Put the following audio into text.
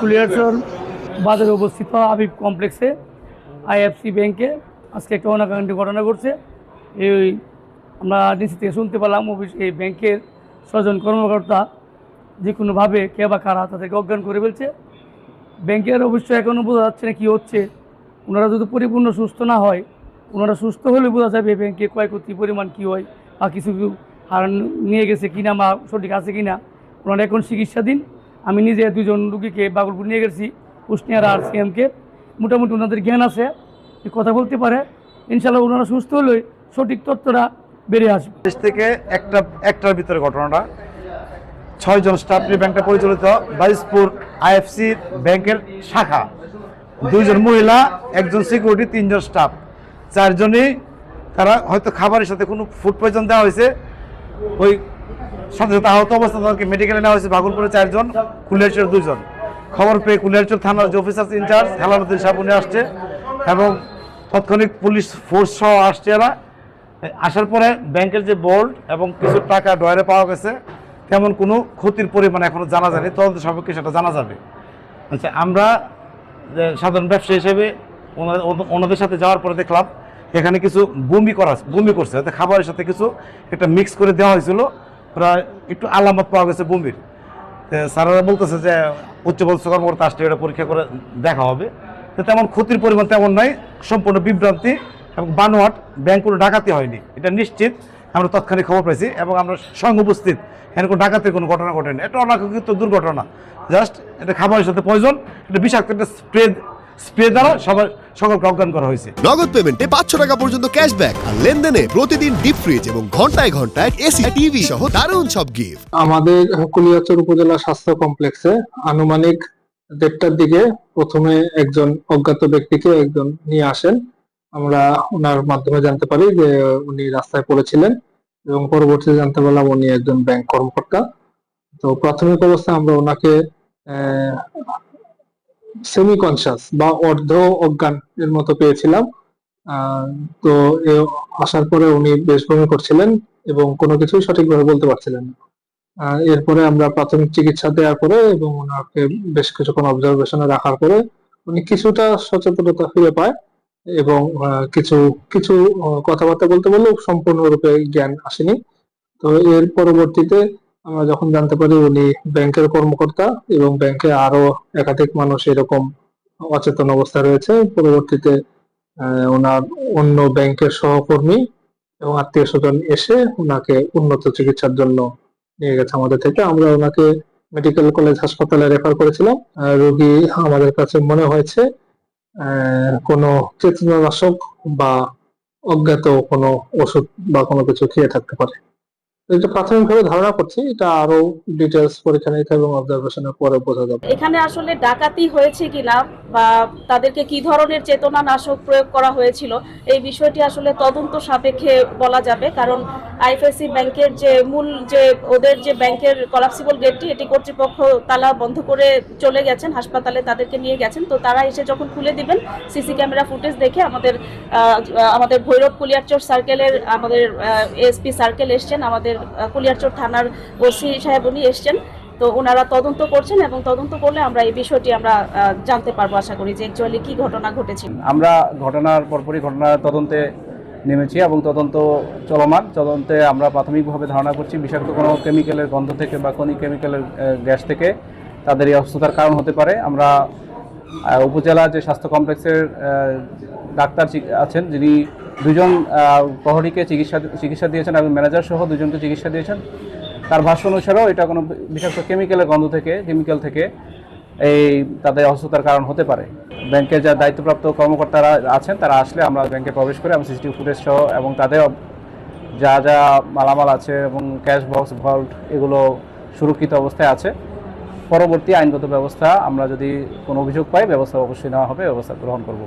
কুলিয়ারচর বাজারে অবস্থিত আবিব কমপ্লেক্সে আইএফসি ব্যাংকে আজকে একটা অনাকাঙ্ক্ষিত ঘটনা ঘটছে। এই আমরা নিচে থেকে শুনতে অফিস এই ব্যাংকের ছজন কর্মকর্তা যে কোনোভাবে কে বা কারা তাদেরকে অজ্ঞান করে ফেলছে। ব্যাংকের অবশ্যই এখনও বোঝা যাচ্ছে না কী হচ্ছে। ওনারা যদি পরিপূর্ণ সুস্থ না হয়, ওনারা সুস্থ হলে বোঝা যাবে ব্যাংকে ক্ষয়ক্ষতির পরিমাণ কী হয় বা কিছু কিছু হার নিয়ে গেছে কিনা বা সঠিক আছে কিনা। ওনারা এখন চিকিৎসাধীন। আমি নিজে দুজন রুগীকে বাগলপুর নিয়ে গেছি, কুষ্টিয়ার আর সিএমকে। মোটামুটি ওনাদের জ্ঞান আছে কথা বলতে পারে। ইনশাল্লাহ ওনারা সুস্থ হলে সঠিক তথ্যটা বেরিয়ে আসবে। দেশ থেকে একটা, একটার ভিতরে ঘটনাটা। ছয়জন স্টাফ নিয়ে ব্যাংকটা পরিচালিত বাইশপুর আইএফসি ব্যাংকের শাখা। দুইজন মহিলা, একজন সিকিউরিটি তিনজন স্টাফ চারজনই তারা হয়তো খাবারের সাথে কোনো ফুড পয়জন দেওয়া হয়েছে। ওই সাথে আহত অবস্থা তাদেরকে মেডিকেলে নেওয়া হয়েছে ভাগলপুরে চারজন কুলিয়ারচর দুজন খবর পেয়ে কুলিয়ারচর থানার যে অফিসার ইনচার্জ হেলালুদ্দিন সাহেব আসছে এবং তাৎক্ষণিক পুলিশ ফোর্স সহ আসছে এরা। আসার পরে ব্যাংকের যে বোর্ড এবং কিছু টাকা ডয়ারে পাওয়া গেছে, তেমন কোনো ক্ষতির পরিমাণ এখনও জানা যায়নি। তদন্ত সাপেক্ষে সেটা জানা যাবে। আচ্ছা আমরা সাধারণ ব্যবসা হিসেবে ওনাদের সাথে যাওয়ার পরে দেখলাম, এখানে কিছু বমি করা বমি করছে। খাবারের সাথে কিছু একটা মিক্স করে দেওয়া হয়েছিল। প্রায় একটু আলামত পাওয়া গেছে বমির স্যারেরা বলতেছে যে উচ্চপদস্থ কর্মকর্তা আসলে এটা পরীক্ষা করে দেখা হবে। তো তেমন ক্ষতির পরিমাণ তেমন নয় সম্পূর্ণ বিভ্রান্তি এবং বানোয়াট ব্যাংক কোনো ডাকাতি হয়নি, এটা নিশ্চিত। আমরা তৎক্ষণিক খবর পেয়েছি এবং আমরা সঙ্গে উপস্থিত। এখানে কোনো ডাকাতির কোনো ঘটনা ঘটেনি। এটা অনাকাঙ্ক্ষিত দুর্ঘটনা। জাস্ট এটা খাবারের সাথে প্রয়োজন এটা বিষাক্ত একটা স্প্রে স্প্রে দ্বারা সবার সকলকে অজ্ঞান করা হয়েছে। নগদ পেমেন্টে পাঁচশো টাকা পর্যন্ত ক্যাশব্যাক আর লেনদেনে প্রতিদিন ডিপ ফ্রিজ এবং ঘন্টায় ঘন্টায় এসি টিভি সহ দারুণ সব গিফট আমাদের কুলিয়াচর উপজেলা স্বাস্থ্য কমপ্লেক্সে আনুমানিক দেড়টার দিকে প্রথমে একজন অজ্ঞাত ব্যক্তিকে একজন নিয়ে আসেন। আমরা ওনার মাধ্যমে জানতে পারি যে উনি রাস্তায় পড়েছিলেন এবং পরবর্তীতে জানতে পারলাম উনি একজন ব্যাংক কর্মকর্তা। তো প্রাথমিক অবস্থায় আমরা ওনাকে সেমি কনসাস বা অর্ধ অজ্ঞান এর মতো পেয়েছিলাম। তো এ আসার পরে উনি বেশ বমি করছিলেন এবং কোনো কিছুই সঠিকভাবে বলতে পারছিলেন না। এরপরে আমরা প্রাথমিক চিকিৎসা দেওয়ার পরে এবং ওনাকে বেশ কিছুক্ষণ অবজারভেশনে রাখার পরে উনি কিছুটা সচেতনতা ফিরে পায় এবং কিছু কিছু কথাবার্তা বলতে বললেও সম্পূর্ণরূপে জ্ঞান আসেনি। তো এর পরবর্তীতে আমরা যখন জানতে পারি উনি ব্যাংকের কর্মকর্তা এবং ব্যাংকে আরও একাধিক মানুষ এরকম অচেতন অবস্থায় রয়েছে, পরবর্তীতে ওনার অন্য ব্যাংকের সহকর্মী এবং আত্মীয় স্বজন এসে ওনাকে উন্নত চিকিৎসার জন্য নিয়ে গেছে আমাদের থেকে। আমরা ওনাকে মেডিকেল কলেজ হাসপাতালে রেফার করেছিলাম। রোগী আমাদের কাছে মনে হয়েছে কোনো চেতনানাশক বা অজ্ঞাত কোনো ওষুধ বা কোনো কিছু খেয়ে থাকতে পারে। এটা প্রাথমিকভাবে ধারণা করছি, এটা আরও ডিটেলস পরীক্ষা নিরীক্ষা এবং অবজারভেশনের পরে বোঝা যাবে। এখানে আসলে ডাকাতি হয়েছে কিনা বা তাদেরকে কি ধরনের চেতনা নাশক প্রয়োগ করা হয়েছিল, এই বিষয়টি আসলে তদন্ত সাপেক্ষে বলা যাবে। কারণ আইএফএসসি ব্যাংকের যে মূল যে ওদের যে ব্যাংকের কলাপসিবল গেটটি এটি কর্তৃপক্ষ তালা বন্ধ করে চলে গেছেন, হাসপাতালে তাদেরকে নিয়ে গেছেন। তো তারা এসে যখন খুলে দিবেন, সিসি ক্যামেরা ফুটেজ দেখে আমাদের আমাদের ভৈরব কুলিয়ারচর সার্কেলের আমাদের এসপি সার্কেল এসছেন, আমাদের কুলিয়ারচর থানার ওসি সাহেব উনি এসছেন। তো ওনারা তদন্ত করছেন এবং তদন্ত করলে আমরা এই বিষয়টি আমরা জানতে পারব আশা করি যে অ্যাকচুয়ালি কি ঘটনা ঘটেছে। আমরা ঘটনার পরপরই ঘটনার তদন্তে নেমেছি এবং তদন্ত চলমান। তদন্তে আমরা প্রাথমিকভাবে ধারণা করছি বিষাক্ত কোনো কেমিক্যালের গন্ধ থেকে বা কোনো কেমিক্যালের গ্যাস থেকে তাদের এই অসুস্থতার কারণ হতে পারে। আমরা উপজেলা যে স্বাস্থ্য কমপ্লেক্সের ডাক্তার আছেন যিনি দুজন প্রহরীকে চিকিৎসা চিকিৎসা দিয়েছেন এবং ম্যানেজার সহ দুজনকে চিকিৎসা দিয়েছেন। তার ভাষ্য অনুসারেও এটা কোনো বিষাক্ত কেমিক্যালের গন্ধ থেকে কেমিক্যাল থেকে এই তাদের অসুস্থতার কারণ হতে পারে। ব্যাংকের যা দায়িত্বপ্রাপ্ত কর্মকর্তারা আছেন, তারা আসলে আমরা ব্যাংকে প্রবেশ করে এবং সিসিটিভি ফুটেজ সহ এবং তাদের যা যা মালামাল আছে এবং ক্যাশ বক্স ভল্ট এগুলো সুরক্ষিত অবস্থায় আছে। পরবর্তী আইনগত ব্যবস্থা আমরা যদি কোনো অভিযোগ পাই, ব্যবস্থা অবশ্যই নেওয়া হবে, ব্যবস্থা গ্রহণ করব।